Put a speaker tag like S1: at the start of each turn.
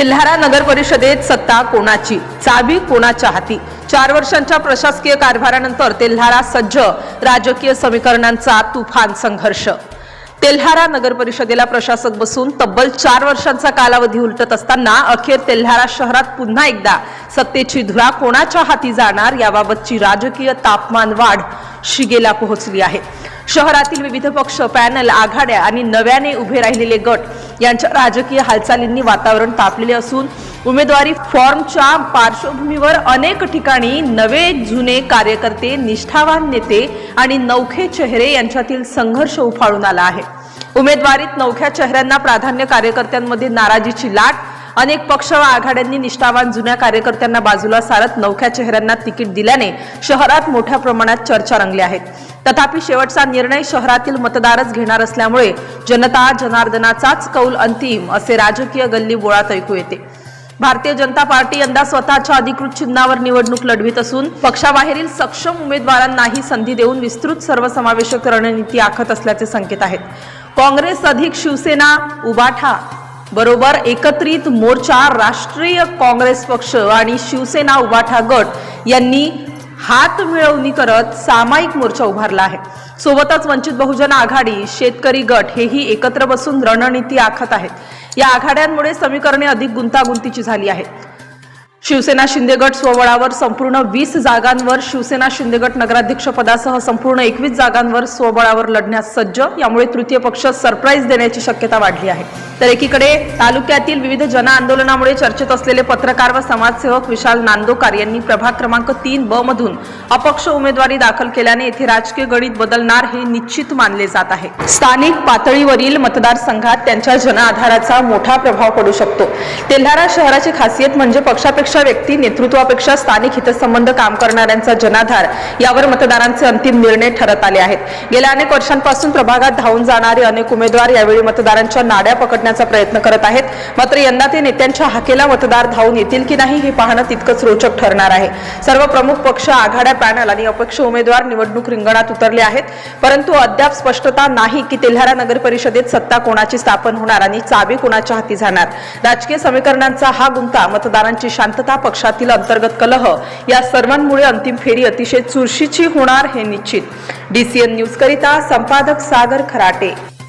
S1: तेल्हारा नगर परिषदेत सत्ता कोणाची? चाबी कोणाच्या हाती? चार वर्षांच्या प्रशासकीय कारभारानंतर तेल्हारा सज्ज राजकीय समीकरणांचा तुफान संघर्ष. तेल्हारा नगर परिषदेला प्रशासक बसून तब्बल चार वर्षांचा कालावधी उलटत असताना अखेर तेल्हारा शहरात पुन्हा एकदा सत्तेची धुरा कोणाच्या हाती जाणार याबाबतची राजकीय तापमान वाढ शिगेला पोहोचली आहे. शहरातील विविध पक्ष पॅनल आघाड्या आणि नव्याने उभे राहिलेले गट यांच्या राजकीय हालचालींनी वातावरण तापलेले असून उमेदवारी फॉर्मच्या पार्श्वभूमीवर अनेक ठिकाणी नवे जुने कार्यकर्ते निष्ठावान नेते आणि नौखे चेहरे यांच्यातील संघर्ष उफाळून आला आहे. उमेदवारीत नवख्या चेहऱ्यांना प्राधान्य कार्यकर्त्यांमध्ये नाराजीची लाट अनेक पक्ष व आघाड्यांनी निष्ठावान जुन्या कार्यकर्त्यांना बाजूला सारत नवख्या चेहऱ्यांना तिकीट दिल्याने शहरात मोठ्या प्रमाणात चर्चा रंगल्या आहेत तथापि शेवटचा निर्णय शहरातील मतदारच घेणार असल्यामुळे जनता जनार्दनाचाच कौल अंतिम असे राजकीय गल्ली बोळात ऐकू येते. भारतीय जनता पार्टी यंदा स्वतःच्या अधिकृत चिन्हावर निवडणूक लढवित असून पक्षाबाहेरील सक्षम उमेदवारांनाही संधी देऊन विस्तृत सर्वसमावेशक रणनीती आखत असल्याचे संकेत आहेत. काँग्रेस अधिक शिवसेना उबाठा बरोबर एकत्रित मोर्चा राष्ट्रीय काँग्रेस पक्ष आणि शिवसेना उभाठा गट यांनी हात मिळवणी करत सामायिक मोर्चा उभारला आहे. सोबतच वंचित बहुजन आघाडी शेतकरी गट हेही एकत्र बसून रणनीती आखत आहेत. या आघाड्यांमुळे समीकरणे अधिक गुंतागुंतीची झाली आहेत. शिवसेना शिंदे गट स्वबळावर संपूर्ण वीस जागांवर शिवसेना शिंदे गट संपूर्ण एकवीस जागांवर स्वबळावर लढण्यास सज्ज. यामुळे तृतीय पक्ष सरप्राईज देण्याची शक्यता वाढली आहे. तर एकीकडे तालुक्यातील विविध जन आंदोलनामुळे चर्चेत असलेले पत्रकार व समाजसेवक विशाल नांदोकार यांनी प्रभाग क्रमांक तीन ब मधून अपक्ष उमेदवारी दाखल केल्याने येथे राजकीय गणित बदलणार हे निश्चित मानले जात आहे. स्थानिक पातळीवरील मतदारसंघात त्यांच्या जनआधाराचा मोठा प्रभाव पडू शकतो. तेल्हारा शहराची खासियत म्हणजे पक्षापेक्षा व्यक्ती नेतृत्वापेक्षा स्थानिक हितसंबंध काम करणाऱ्यांचा जनाधार यावर मतदारांचे अंतिम निर्णय ठरत आले आहेत. गेल्या अनेक वर्षांपासून प्रभागात धावून जाणारे अनेक उमेदवार यावेळी मतदारांच्या नाड्या पकडण्याचा प्रयत्न करत आहेत. मात्र यंदा ते नेत्यांच्या हाकेला मतदार धावून येतील की नाही हे पाहणं तितकंच रोचक ठरणार आहे. सर्व प्रमुख पक्ष आघाड्या पॅनल आणि अपक्ष उमेदवार निवडणूक रिंगणात उतरले आहेत. परंतु अद्याप स्पष्टता नाही की तेल्हारा नगर परिषदेत सत्ता कोणाची स्थापन होणार आणि चाबी कोणाच्या हाती जाणार. राजकीय समीकरणांचा हा गुंता मतदारांची शांतता पक्षातील अंतर्गत कलह या सर्वांमुळे अंतिम फेरी अतिशय चुरशीची होणार हे निश्चित. डीसीएन न्यूज करिता संपादक सागर खराटे.